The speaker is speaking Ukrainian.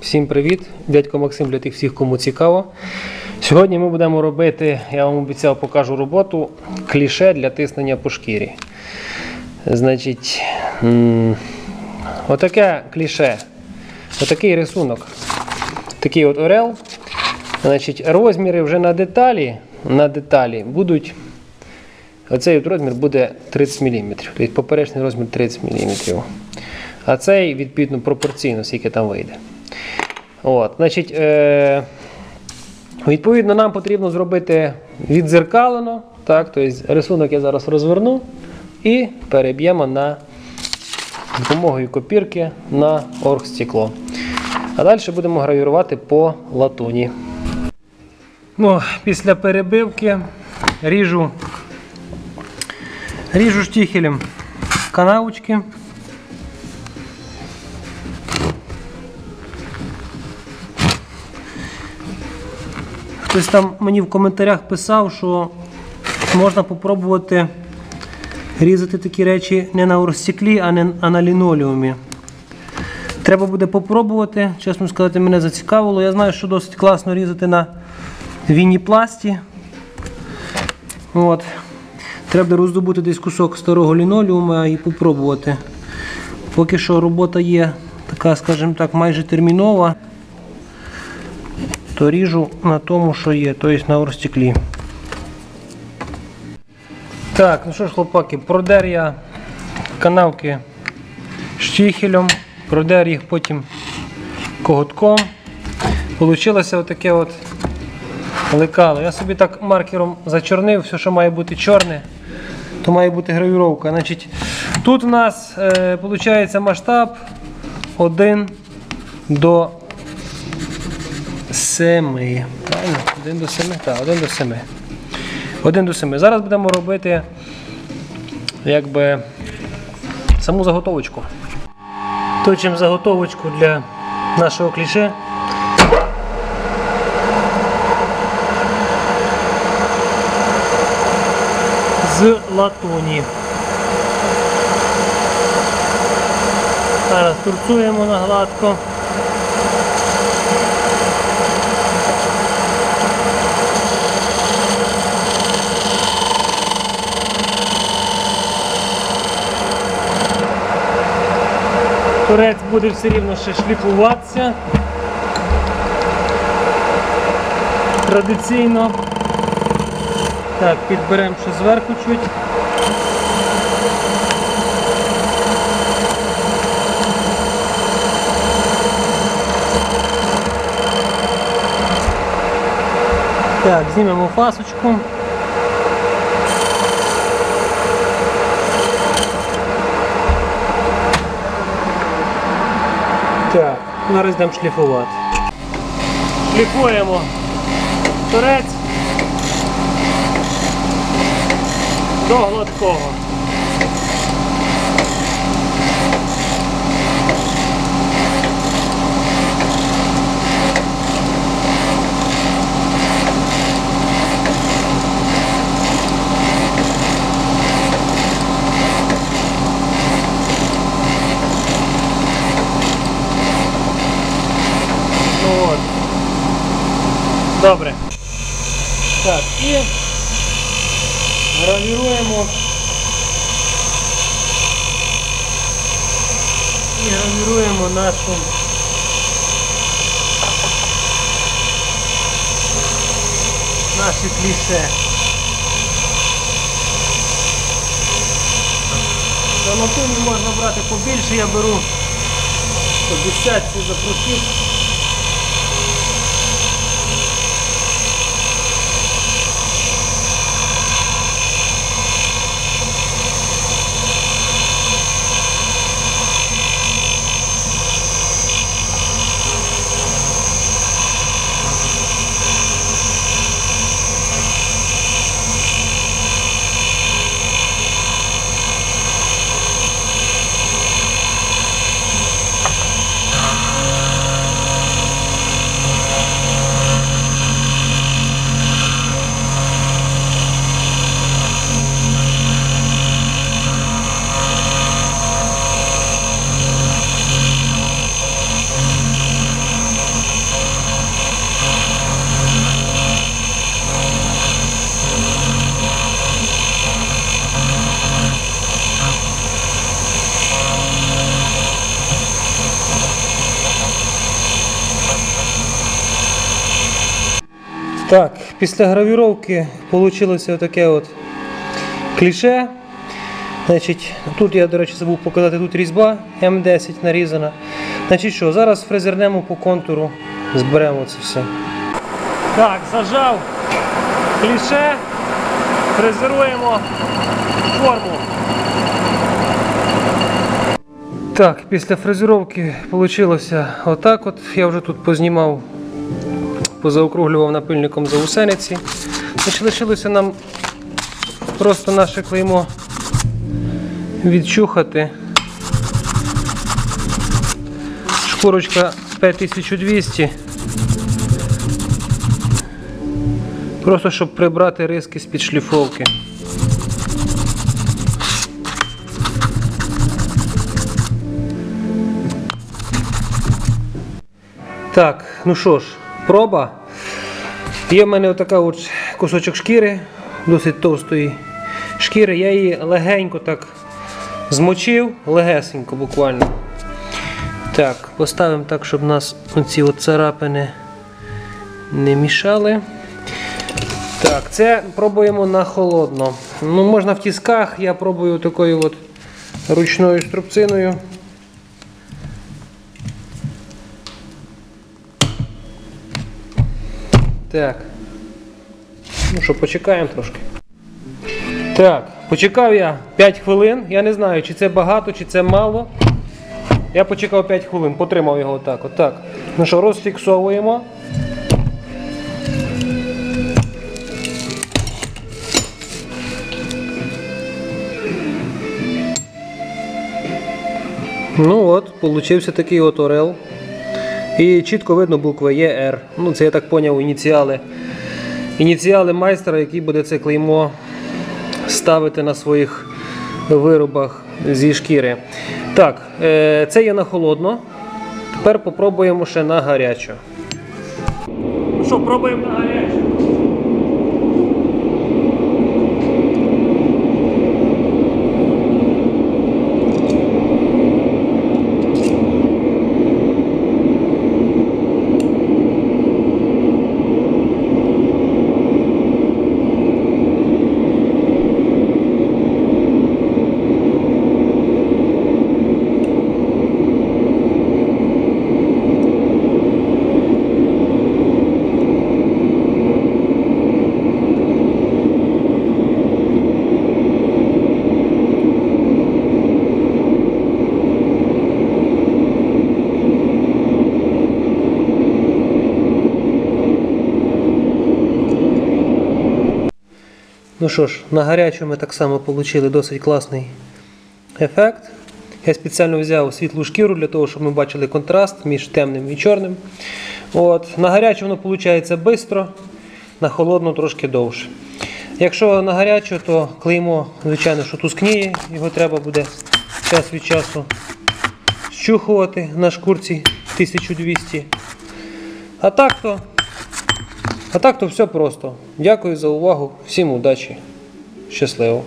Всім привіт! Дядько Максим для тих всіх, кому цікаво. Сьогодні ми будемо робити, я вам обіцяв, покажу роботу кліше для тиснення по шкірі. Значить, отаке кліше, отакий рисунок, такий от орел. Значить, розміри вже на деталі, на деталі будуть. Оцей от розмір буде 30 мм. Тобто поперечний розмір 30 мм. А цей відповідно пропорційно, скільки там вийде. От, значить, е, відповідно, нам потрібно зробити відзеркалено. Так, тобто рисунок я зараз розверну і переб'ємо на допомогою копірки на оргстекло. А далі будемо гравірувати по латуні. Ну, після перебивки ріжу, ріжу штіхелем канавочки. Хтось там мені в коментарях писав, що можна попробувати різати такі речі не на оргстеклі, а, не, а на лінолеумі. Треба буде попробувати. Чесно сказати, мене зацікавило. Я знаю, що досить класно різати на вініпласті. От. Треба роздобути десь кусок старого лінолеума і попробувати. Поки що робота є така, скажімо так, майже термінова то ріжу на тому, що є, тобто на орстеклі. Так, ну що ж, хлопаки, продер я канавки штіхелем, продер їх потім коготком. Получилося отаке от лекало. Я собі так маркером зачорнив, все, що має бути чорне, то має бути гравіровка. Значить, Тут у нас е, масштаб 1 до 7. Правильно? 1 до 7. Так, 1 до 7. 1 до 7. Зараз будемо робити якби саму заготовочку. Точимо заготовочку для нашого кліше. З латуні. Зараз турцуємо на гладко. Турець буде все рівно ще шліфуватися. Традиційно. Так, підберемо ще зверху чуть. Так, знімемо фасочку. Так, зараз йдемо шліфувати. Шліфуємо турець до гладкого. Ну, От. Добре. Так, і гравіруємо. І гравіруємо нашу наші кліше. На латуні можна брати побільше, я беру по десятці запросив. Так, після гравіровки вийшло таке от кліше. Значить, тут я, до речі, забув показати, тут різьба М10 нарізана. Значить що, зараз фрезернемо по контуру, зберемо це все. Так, зажав кліше, фрезеруємо форму. Так, після фрезеровки вийшло отак от. Я вже тут познімав, позаокруглював напильником заусениці. Значить, лишилося нам просто наше клеймо відчухати. Шкурочка P1200. Просто щоб прибрати риски з-під шліфовки. Так, ну що ж, проба. Є в мене отака от кусочок шкіри, досить товстої шкіри. Я її легенько так змочив, легесенько буквально. Так, поставимо так, щоб нас оці от царапини не мішали. Так, це пробуємо на холодно. Ну, можна в тісках, я пробую такою от ручною струбциною. Так. Ну що, почекаємо трошки. Так, почекав я 5 хвилин. Я не знаю, чи це багато, чи це мало. Я почекав 5 хвилин, потримав його отак. отак. Ну що, розфіксовуємо. Ну от, получився такий от орел. І чітко видно буква ЄР. Ну, це я так поняв ініціали. Ініціали майстра, який буде це клеймо ставити на своїх виробах зі шкіри. Так, е, це є на холодно. Тепер попробуємо ще на гарячу. Ну що, пробуємо на гарячу. Ну що ж, на гарячу ми так само отримали досить класний ефект. Я спеціально взяв світлу шкіру для того, щоб ми бачили контраст між темним і чорним. От. На гарячу воно виходить швидко, на холодну трошки довше. Якщо на гарячу, то клеймо, звичайно, що тускніє, його треба буде час від часу щухувати на шкурці 1200. А так то а так то все просто. Дякую за увагу. Всім удачі. Щасливо.